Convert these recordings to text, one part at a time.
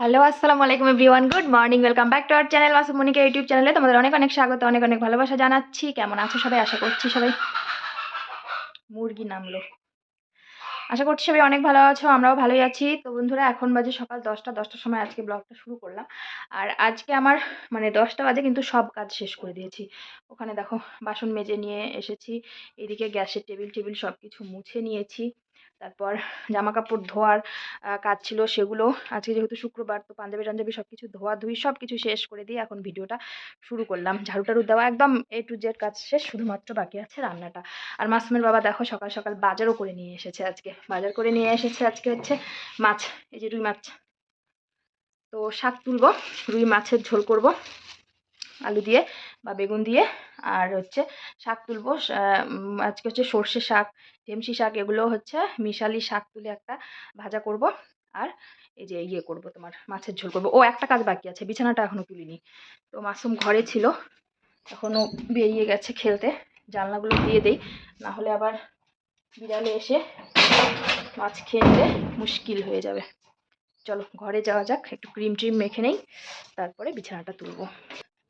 Hello আসসালামু আলাইকুম everyone. Good morning, welcome back to our channel Masumnika YouTube চ্যানেলে তোমাদের অনেক অনেক স্বাগত, অনেক অনেক ভালোবাসা জানাচ্ছি। কেমন আছো সবাই? আশা করছি সবাই মুরগি নামলো। আশা করছি সবাই অনেক ভালো আছো, আমরাও ভালোই আছি। তো বন্ধুরা, এখন বাজে সকাল দশটা, দশটার সময় আজকে ব্লগটা শুরু করলাম। আর আজকে আমার মানে দশটা বাজে কিন্তু সব কাজ শেষ করে দিয়েছি। ওখানে দেখো, বাসন মেজে নিয়ে এসেছি, এদিকে গ্যাসের টেবিল টেবিল সব কিছু মুছে নিয়েছি। তারপর জামা কাপড় ধোয়ার কাজ ছিল সেগুলো। আজকে যেহেতু শুক্রবার, তো পাঞ্জাবি টাঞ্জাবি সব কিছু ধোয়া ধুই সব কিছু শেষ করে দিয়ে এখন ভিডিওটা শুরু করলাম। ঝাড়ু টাড়ু দেওয়া একদম এ টু জেড কাজ শেষ, শুধুমাত্র বাকি আছে রান্নাটা। আর মাসুমের বাবা দেখো সকাল সকাল বাজারও করে নিয়ে এসেছে আজকে। বাজার করে নিয়ে এসেছে আজকে হচ্ছে মাছ, এই যে রুই মাছ। তো শাক তুলবো, রুই মাছের ঝোল করব, আলু দিয়ে। বা বেগুন দিয়ে। আর হচ্ছে শাক তুলবো। আজকে হচ্ছে সর্ষে শাক ঢেমসি শাক এগুলো হচ্ছে মিশালি শাক তুলে একটা ভাজা করব। আর এই যে ইয়ে করব তোমার, মাছের ঝোল করব। ও একটা কাজ বাকি আছে, বিছানাটা এখনও তুলিনি। তো মাসুম ঘরে ছিল এখনও বেরিয়ে গেছে খেলতে। জানলাগুলো দিয়ে দেই, না হলে আবার বিড়ালে এসে মাছ খেয়ে নিলে মুশকিল হয়ে যাবে। চলো, ঘরে যাওয়া যাক, একটু ক্রিম ট্রিম মেখে নেই, তারপরে বিছানাটা তুলবো।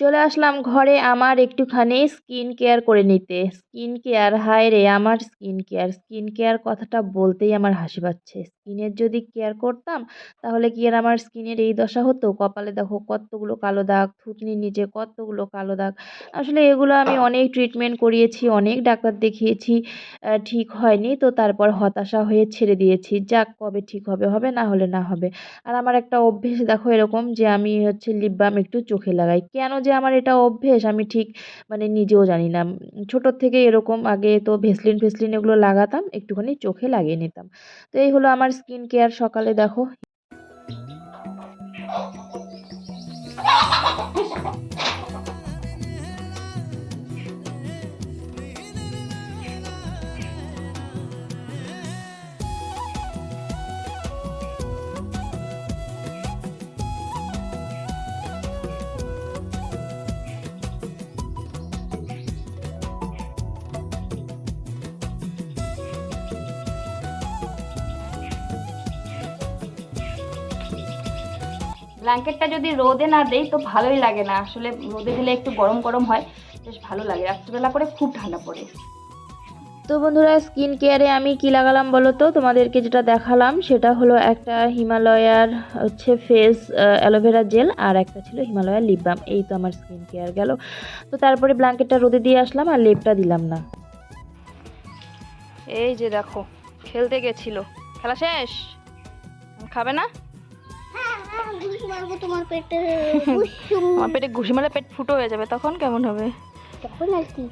চলে আসলাম ঘরে আমার একটুখানি স্কিন কেয়ার করে নিতে। স্কিন কেয়ার হায় রে, আমার স্কিন কেয়ার স্কিন কেয়ার কথাটা বলতেই আমার হাসি পাচ্ছে। স্কিনের যদি কেয়ার করতাম, তাহলে কি আর আমার স্কিনের এই দশা হতো? কপালে দেখো কতগুলো কালো দাগ, থুতনির নিচে কতগুলো কালো দাগ। আসলে এগুলো আমি অনেক ট্রিটমেন্ট করিয়েছি, অনেক ডাক্তার দেখিয়েছি ঠিক হয়নি। তো তারপর হতাশা হয়ে ছেড়ে দিয়েছি, যাক কবে ঠিক হবে হবে না হলে না হবে। আর আমার একটা অভ্যেস দেখো এরকম যে আমি হচ্ছে লিপ বাম একটু চোখে লাগাই। কেন যে আমার এটা অভ্যেস আমি ঠিক মানে নিজেও জানি না। ছোটোর থেকে এরকম আগে তো ভেসলিন ফেসলিন এগুলো লাগাতাম, একটুখানি চোখে লাগিয়ে নিতাম। তো এই হলো আমার স্কিন কেয়ার সকালে দেখো। ব্ল্যাঙ্কেটটা যদি রোদে না দেই তো ভালোই লাগে না। আসলে রোদে দিলে একটু গরম গরম হয় বেশ ভালো লাগে। রাত্রিবেলা করে খুব ঠান্ডা পড়ে। তো বন্ধুরা স্কিন কেয়ারে আমি কি লাগালাম বলো তো? তোমাদেরকে যেটা দেখালাম সেটা হলো একটা হিমালয়ার হচ্ছে ফেস অ্যালোভেরা জেল আর একটা ছিল হিমালয়ার লিপ বাম এই তো আমার স্কিন কেয়ার গেল। তো তারপরে ব্ল্যাঙ্কেটটা রোদে দিয়ে আসলাম আর লেপটা দিলাম না। এই যে দেখো খেলতে গেছিল। খেলা শেষ? খাবে না? মারবো তোমার পেটে আমার পেটে ঘুষি মারলে পেট ফুটো হয়ে যাবে, তখন কেমন হবে? তখন আর কি।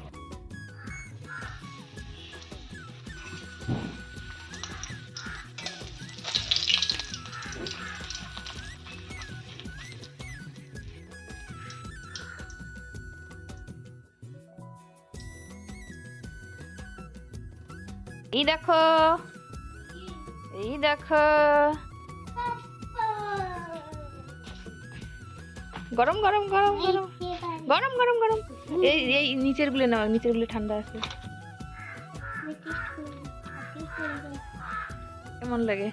এই দেখো। এই দেখো। গরম গরম গরম গরম। গরম গরম গরম। এই এই নিচেরগুলো নাও নিচেরগুলো ঠান্ডা আছে। কেমন লাগে?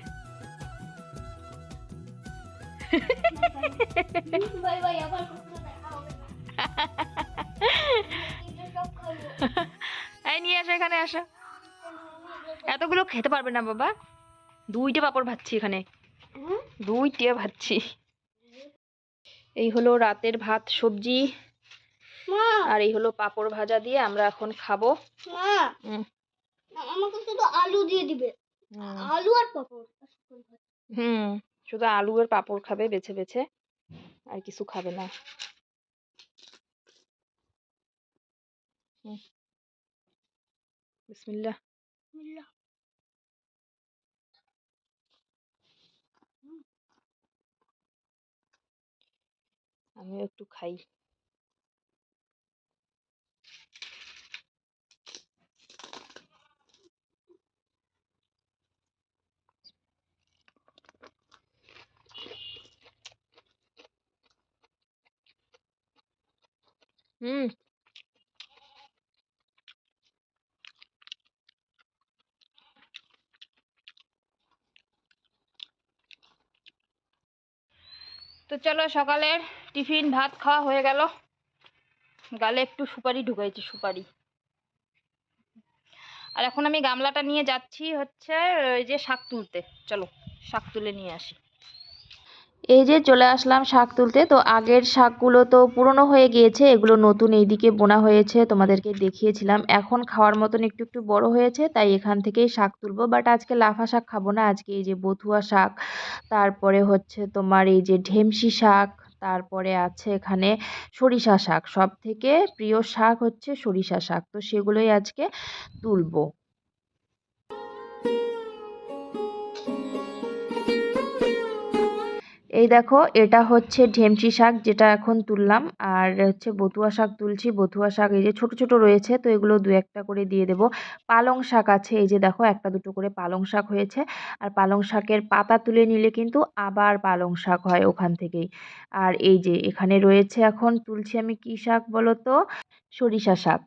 এই নিয়ে আসো এখানে আসো। এতগুলো খেতে পারবে না বাবা। দুইটা পাপড় ভাজছি এখানে। দুইটা ভাজছি। এই হলো রাতের ভাত সবজি। আর এই হলো পাপড় ভাজা দিয়ে আমরা এখন খাব। আমাকে শুধু আলু দিয়ে দিবে। আলু আর পাপড়। হুম শুধু আলু আর পাপড় খাবে বেছে বেছে। আর কিছু খাবে না। হুম। বিসমিল্লাহ। আমিও একটু খাই। হুম। তো চলো সকালের টিফিন, ভাত খাওয়া হয়ে গেল। গালে একটু সুপারি ঢুকাইছি, সুপারি। আর এখন আমি গামলাটা নিয়ে যাচ্ছি হচ্ছে, ওই যে শাক তুলতে। চলো, শাক তুলে নিয়ে আসি। এই যে চলে আসলাম শাক তুলতে। তো আগের শাকগুলো তো পুরনো হয়ে গিয়েছে, এগুলো নতুন এইদিকে বোনা হয়েছে, তোমাদেরকে দেখিয়েছিলাম। এখন খাওয়ার মতন একটু একটু বড় হয়েছে, তাই এখান থেকেই শাক তুলবো। বাট আজকে লাফা শাক খাব না, আজকে এই যে বথুয়া শাক, তারপরে হচ্ছে তোমার এই যে ঢেমসি শাক তারপরে আছে এখানে সরিষা শাক। সব থেকে প্রিয় শাক হচ্ছে সরিষা শাক। তো সেগুলোই আজকে তুলবো। এই দেখো, এটা হচ্ছে ঢেমচি শাক যেটা এখন তুললাম, আর হচ্ছে বতুয়া শাক তুলছি। বতুয়া শাক এই যে ছোট ছোট রয়েছে, তো এগুলো দু একটা করে দিয়ে দেব। পালং শাক আছে, এই যে দেখো, একটা দুটো করে পালং শাক হয়েছে। আর পালং শাকের পাতা তুলে নিলে কিন্তু আবার পালং শাক হয় ওখান থেকেই। আর এই যে এখানে রয়েছে এখন, তুলছি আমি কী শাক বলো তো সরিষা শাক।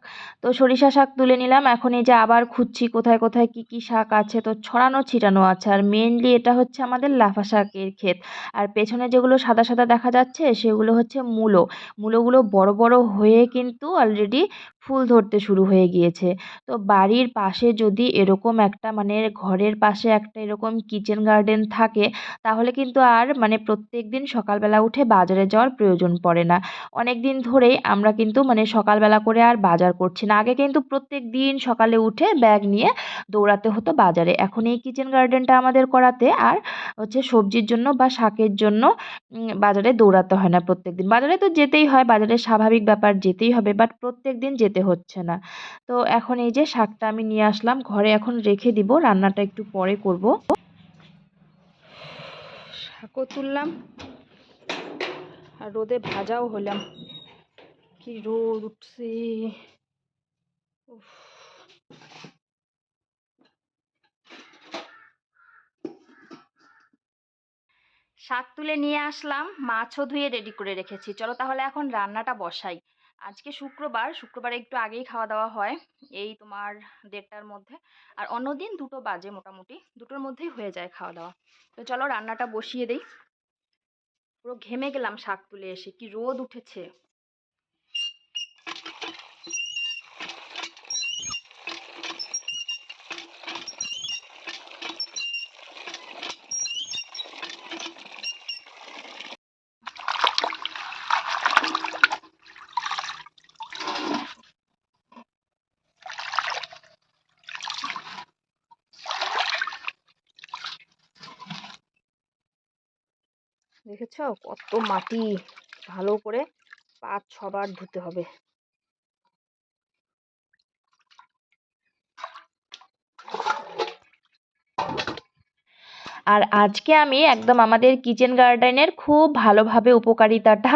তো সরিষা শাক তুলে নিলাম, এখন এই যে আবার খুঁজছি কোথায় কোথায় কি কি শাক আছে, তো ছড়ানো ছিটানো আছে। আর মেনলি এটা হচ্ছে আমাদের লাফা শাকের ক্ষেত। আর পেছনে যেগুলো সাদা সাদা দেখা যাচ্ছে সেগুলো হচ্ছে মুলো। মুলোগুলো বড় বড় হয়ে কিন্তু অলরেডি ফুল ধরতে শুরু হয়ে গিয়েছে। তো বাড়ির পাশে যদি এরকম একটা মানে ঘরের পাশে একটা এরকম কিচেন গার্ডেন থাকে, তাহলে কিন্তু আর মানে প্রত্যেক দিন সকালবেলা উঠে বাজারে যাওয়ার প্রয়োজন পড়ে না। অনেক দিন ধরেই আমরা কিন্তু মানে সকালবেলা করে আর বাজার করছি না। আগে কিন্তু প্রত্যেক দিন সকালে উঠে ব্যাগ নিয়ে দৌড়াতে হতো বাজারে। এখন এই কিচেন গার্ডেনটা আমাদের করাতে আর হচ্ছে সবজির জন্য বা শাকের জন্য বাজারে দৌড়াতে হয় না প্রত্যেক দিন। বাজারে তো যেতেই হয়, বাজারে স্বাভাবিক ব্যাপার যেতেই হবে বাট প্রত্যেক দিন যেতে হচ্ছে না। তো এখন এই যে শাকটা আমি নিয়ে আসলাম, ঘরে এখন রেখে দিব, রান্নাটা একটু পরে করব। শাকও তুললাম আর রোদে ভাজাও হলাম। কি রোদ উঠছে। শাক তুলে নিয়ে আসলাম, মাছও ধুয়ে রেডি করে রেখেছি। চলো তাহলে এখন রান্নাটা বসাই। আজকে শুক্রবার, শুক্রবারে একটু আগেই খাওয়া দাওয়া হয়, এই তোমার দেড়টার মধ্যে। আর অন্যদিন দুটো বাজে মোটামুটি, দুটোর মধ্যেই হয়ে যায় খাওয়া দাওয়া। তো চলো রান্নাটা বসিয়ে দিই। পুরো ঘেমে গেলাম শাক তুলে এসে, কি রোদ উঠেছে। দেখেছ? কত মাটি ভালো করে পাঁচ ছবার ধুতে হবে। আর আজকে আমি একদম আমাদের কিচেন গার্ডেনের খুব ভালোভাবে উপকারিতাটা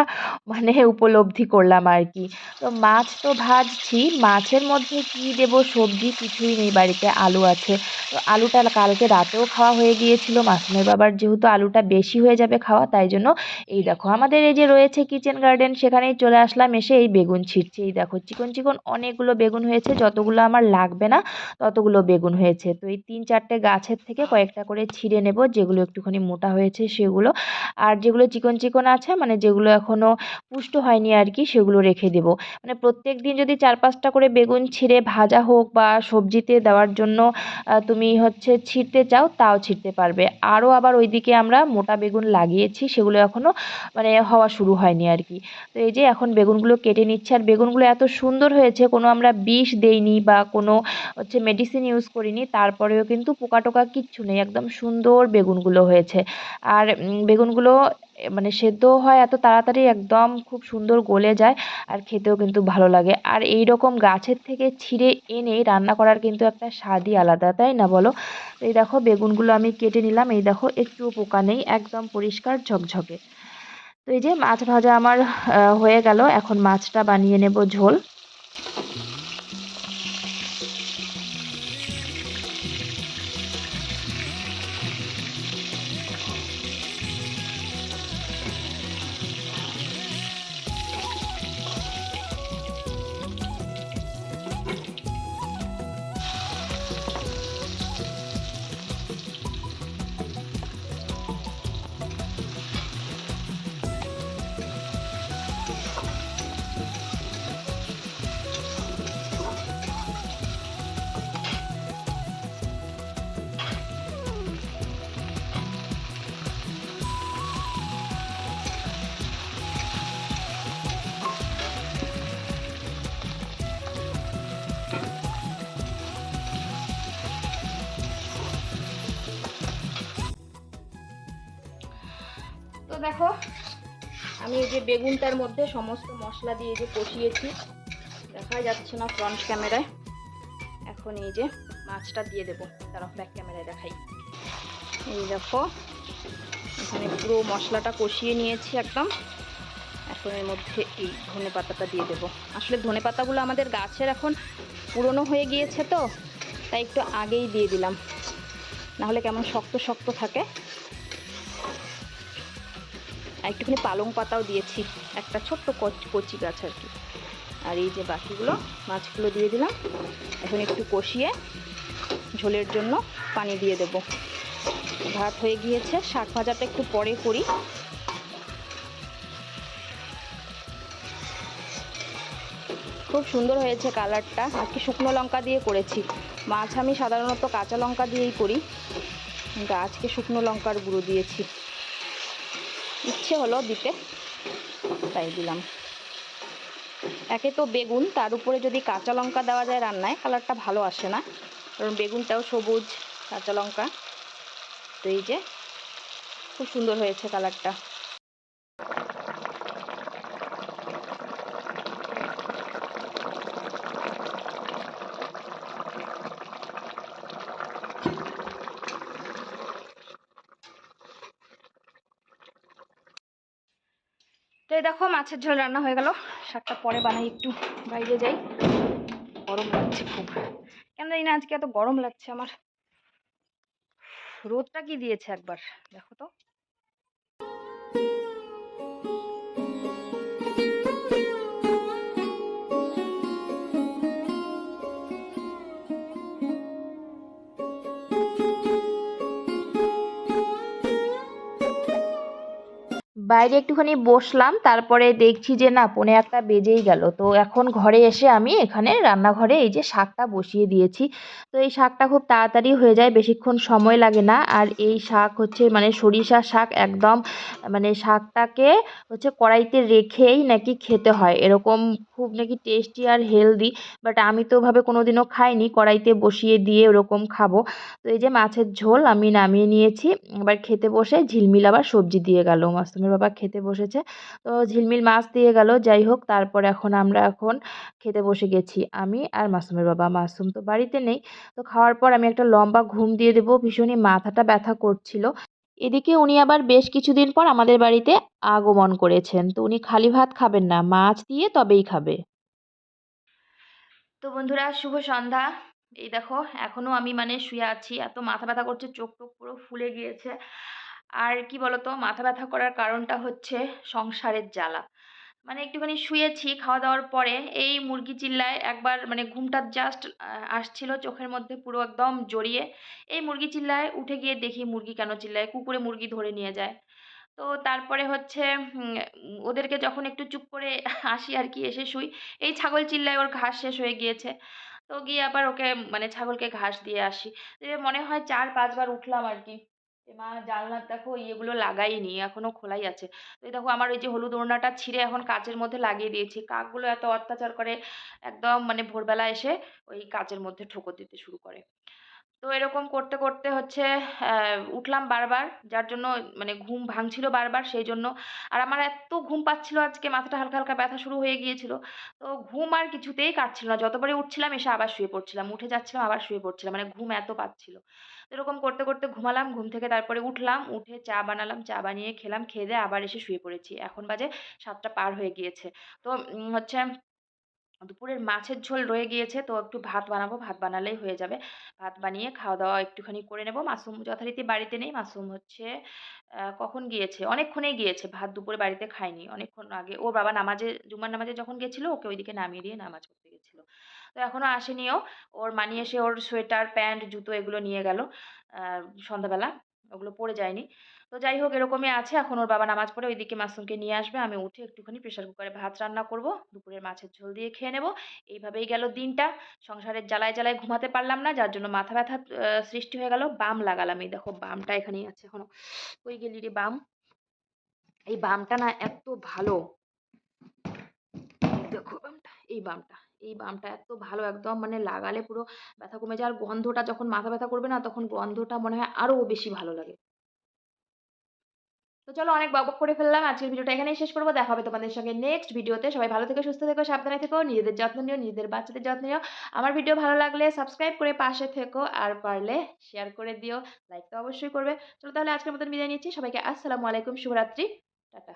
মানে উপলব্ধি করলাম আর কি। তো মাছ তো ভাজছি, মাছের মধ্যে কি দেব সবজি কিছুই নেই বাড়িতে, আলু আছে। তো আলুটা কালকে রাতেও খাওয়া হয়ে গিয়েছিল, মাসুমের বাবার যেহেতু আলুটা বেশি হয়ে যাবে খাওয়া, তাই জন্য এই দেখো আমাদের এই যে রয়েছে কিচেন গার্ডেন সেখানেই চলে আসলাম এসে এই বেগুন ছিঁড়ছি এই দেখো চিকন চিকন অনেকগুলো বেগুন হয়েছে, যতগুলো আমার লাগবে না ততগুলো বেগুন হয়েছে। তো এই তিন চারটে গাছের থেকে কয়েকটা করে ছিঁড়ে নেব যেগুলো একটুখানি মোটা হয়েছে সেগুলো। আর যেগুলো চিকন চিকন আছে মানে যেগুলো এখনও পুষ্ট হয়নি আর কি সেগুলো রেখে দেব। মানে প্রত্যেক দিন যদি চার পাঁচটা করে বেগুন ছিঁড়ে ভাজা হোক বা সবজিতে দেওয়ার জন্য তুমি হচ্ছে ছিঁড়তে চাও, তাও ছিঁড়তে পারবে। আরও আবার ওইদিকে আমরা মোটা বেগুন লাগিয়েছি, সেগুলো এখনও মানে হওয়া শুরু হয়নি আর কি তো এই যে এখন বেগুনগুলো কেটে নিচ্ছে, আর বেগুনগুলো এত সুন্দর হয়েছে, কোনো আমরা বিষ দেইনি বা কোনো হচ্ছে মেডিসিন ইউজ করিনি, তারপরেও কিন্তু পোকা টোকা কিচ্ছু নেই, একদম সুন্দর বেগুনগুলো হয়েছে। আর বেগুনগুলো মানে সেদ্ধও হয় এত তাড়াতাড়ি একদম খুব সুন্দর গলে যায় আর খেতেও কিন্তু ভালো লাগে। আর এই রকম গাছের থেকে ছিঁড়ে এনে রান্না করার কিন্তু একটা স্বাদই আলাদা, তাই না বলো? এই দেখো বেগুনগুলো আমি কেটে নিলাম। এই দেখো একটুও পোকা নেই, একদম পরিষ্কার ঝকঝকে। তো এই যে মাছ ভাজা আমার হয়ে গেল। এখন মাছটা বানিয়ে নেব ঝোল। দেখো, আমি এই যে বেগুনটার মধ্যে সমস্ত মশলা দিয়ে যে কষিয়েছি, দেখা যাচ্ছে না ফ্রন্ট ক্যামেরায় এখন এই যে মাছটা দিয়ে দেবো তারা ব্যাক ক্যামেরায় দেখাই। এই দেখো, এখানে পুরো মশলাটা কষিয়ে নিয়েছি একদম। এখন এর মধ্যে এই ধনে পাতাটা দিয়ে দেবো। আসলে ধনে পাতাগুলো আমাদের গাছের এখন পুরনো হয়ে গিয়েছে তো, তাই একটু আগেই দিয়ে দিলাম। নাহলে কেমন শক্ত শক্ত থাকে। আর একটুখানি পালং পাতাও দিয়েছি, একটা ছোট্ট কচ- কচি গাছ আর কি। আর এই যে বাকিগুলো, মাছগুলো দিয়ে দিলাম। এখন একটু কষিয়ে ঝোলের জন্য পানি দিয়ে দেব। ভাত হয়ে গিয়েছে, শাক ভাজাটা একটু পরে করি। খুব সুন্দর হয়েছে কালারটা আজকে শুকনো লঙ্কা দিয়ে করেছি। মাছ আমি সাধারণত কাঁচা লঙ্কা দিয়েই করি, কিন্তু আজকে শুকনো লঙ্কার গুঁড়ো দিয়েছি। ইচ্ছে হলো দিতে। তাই দিলাম। একে তো বেগুন, তার উপরে যদি কাঁচা লঙ্কা দেওয়া যায় রান্নায়, কালারটা ভালো আসে না। কারণ বেগুনটাও সবুজ, কাঁচা লঙ্কা। তো এই যে, খুব সুন্দর হয়েছে কালারটা। তো এই দেখো মাছের ঝোল রান্না হয়ে গেল। শাকটা পরে বানাই একটু, বাইরে যাই। গরম লাগছে খুব। কেন জানি না আজকে এত গরম লাগছে আমার। রোদটা কি দিয়েছে একবার? দেখো তো। বাইরে একটুখানি বসলাম, তারপরে দেখছি যে না, পৌনে একটা বেজেই গেল। তো এখন ঘরে এসে আমি এখানে রান্নাঘরে এই যে শাকটা বসিয়ে দিয়েছি। তো এই শাকটা খুব তাড়াতাড়ি হয়ে যায়, বেশিক্ষণ সময় লাগে না। আর এই শাক হচ্ছে মানে সরিষা শাক একদম মানে শাকটাকে হচ্ছে কড়াইতে রেখেই নাকি খেতে হয়। এরকম খুব নাকি টেস্টি আর হেলদি, বাট আমি তো ওভাবে কোনোদিনও খাইনি। কড়াইতে বসিয়ে দিয়ে ওরকম খাব। তো এই যে মাছের ঝোল আমি নামিয়ে নিয়েছি। এবার খেতে বসে ঝিলমিল আবার সবজি দিয়ে গেল। মাসুমের বাবা খেতে বসেছে। তো ঝিলমিল মাছ দিয়ে গেল, যাই হোক, তারপর এখন আমরা এখন খেতে বসে গেছি। আমি আর মাসুমের বাবা। মাসুম তো বাড়িতে নেই। তো খাওয়ার পর আমি একটা লম্বা ঘুম দিয়ে দেবো। ভীষণই মাথাটা ব্যথা করছিল। এদিকে উনি আবার বেশ কিছুদিন পর আমাদের বাড়িতে আগমন করেছেন। তো উনি খালি ভাত খাবেন না, মাছ দিয়ে তবেই খাবে। তো বন্ধুরা, শুভ সন্ধ্যা। এই দেখো, এখনও আমি মানে শুয়ে আছি। এত মাথা ব্যথা করছে চোখ টোক পুরো ফুলে গিয়েছে। আর কি বলতো? মাথা ব্যথা করার কারণটা হচ্ছে সংসারের জ্বালা। মানে একটুখানি শুয়েছি, খাওয়া দাওয়ার পরে এই মুরগি চিল্লায় একবার মানে ঘুমটা জাস্ট আসছিল চোখের মধ্যে পুরো একদম জড়িয়ে। এই মুরগি চিল্লায় উঠে গিয়ে দেখি মুরগি কেন চিল্লায়? কুকুরে মুরগি ধরে নিয়ে যায়। তো তারপরে হচ্ছে ওদেরকে যখন একটু চুপ করে আসি আর কি, এসে শুই, এই ছাগল চিল্লায় ওর ঘাস শেষ হয়ে গিয়েছে। তো গিয়ে আবার ওকে মানে ছাগলকে ঘাস দিয়ে আসি। মনে হয় চার পাঁচবার উঠলাম আর কি। মা জানলার দেখো ইয়েগুলো লাগাইনি, এখনও খোলাই আছে। তো দেখো আমার ওই যে হলুদ ওড়নাটা ছিঁড়ে এখন কাচের মধ্যে লাগিয়ে দিয়েছি। কাকগুলো এত অত্যাচার করে একদম মানে ভোরবেলা এসে ওই কাচের মধ্যে ঠোকর দিতে শুরু করে। তো এরকম করতে করতে হচ্ছে উঠলাম বারবার, যার জন্য মানে ঘুম ভাঙছিল বারবার সেই জন্য আর আমার এত ঘুম পাচ্ছিল আজকে, মাথাটা হালকা হালকা ব্যথা শুরু হয়ে গিয়েছিল। তো ঘুম আর কিছুতেই কাটছিল না। যতবারই উঠছিলাম এসে আবার শুয়ে পড়ছিলাম, উঠে যাচ্ছিলাম, আবার শুয়ে পড়ছিলাম মানে ঘুম এত পাচ্ছিল। এরকম করতে করতে ঘুমালাম, ঘুম থেকে তারপরে উঠলাম, উঠে চা বানালাম, চা বানিয়ে খেলাম, খেয়ে দিয়ে আবার এসে শুয়ে পড়েছি। এখন বাজে সাতটা পার হয়ে গিয়েছে। তো হচ্ছে দুপুরের মাছের ঝোল রয়ে গিয়েছে, তো একটু ভাত বানাবো, ভাত বানালেই হয়ে যাবে। ভাত বানিয়ে খাওয়া দাওয়া একটুখানি করে নেব। মাসুম যথারীতি বাড়িতে নেই, মাসুম হচ্ছে কখন গিয়েছে? অনেকক্ষণেই গিয়েছে, ভাত দুপুরে বাড়িতে খায়নি। অনেকক্ষণ আগে, ওর বাবা নামাজে, জুমার নামাজে যখন গেছিল ওকে ওইদিকে নামিয়ে দিয়ে নামাজ পড়তে তো এখনও ও ওর মানি এসে ওর সোয়েটার, প্যান্ট, জুতো এগুলো নিয়ে গেল। সন্ধ্যাবেলা ওগুলো পরে যায়নি। তো যাই হোক, এরকমই আছে। এখন ওর বাবা নামাজ পড়ে ওইদিকে মাসুমকে নিয়ে আসবে। আমি উঠে একটুখানি প্রেশার কুকারে ভাত রান্না করব। দুপুরের মাছের ঝোল দিয়ে খেয়ে নেব। এইভাবেই গেল দিনটা। সংসারের জ্বালায় জ্বালায় ঘুমাতে পারলাম না। যার জন্য মাথা ব্যথা সৃষ্টি হয়ে গেল। বাম লাগালাম এই দেখো, বামটা এখানেই আছে এখনও। কই গেলি রে বাম? এই বামটা না এত ভালো। দেখো বামটা, এই বামটা। এই বামটা এত ভালো একদম মানে লাগালে পুরো ব্যথা কমে যায়। আর গন্ধটা যখন মাথা ব্যথা করবে না, তখন গন্ধটা মনে হয় আরও বেশি ভালো লাগে। তো চলো অনেক বক বক করে ফেললাম। আজকের ভিডিওটা এখানেই শেষ করব। দেখা হবে তোমাদের সঙ্গে নেক্সট ভিডিওতে। সবাই ভালো থেকো, সুস্থ থেকো, সাবধানে থেকো, নিজেদের যত্ন নিও, নিজেদের বাচ্চাদের যত্ন নিও। আমার ভিডিও ভালো লাগলে সাবস্ক্রাইব করে পাশে থেকো আর পারলে শেয়ার করে দিও। লাইক তো অবশ্যই করবে। চলো তাহলে আজকের মতন বিদায় নিচ্ছি। সবাইকে আসসালামু আলাইকুম, শুভরাত্রি। টাটা।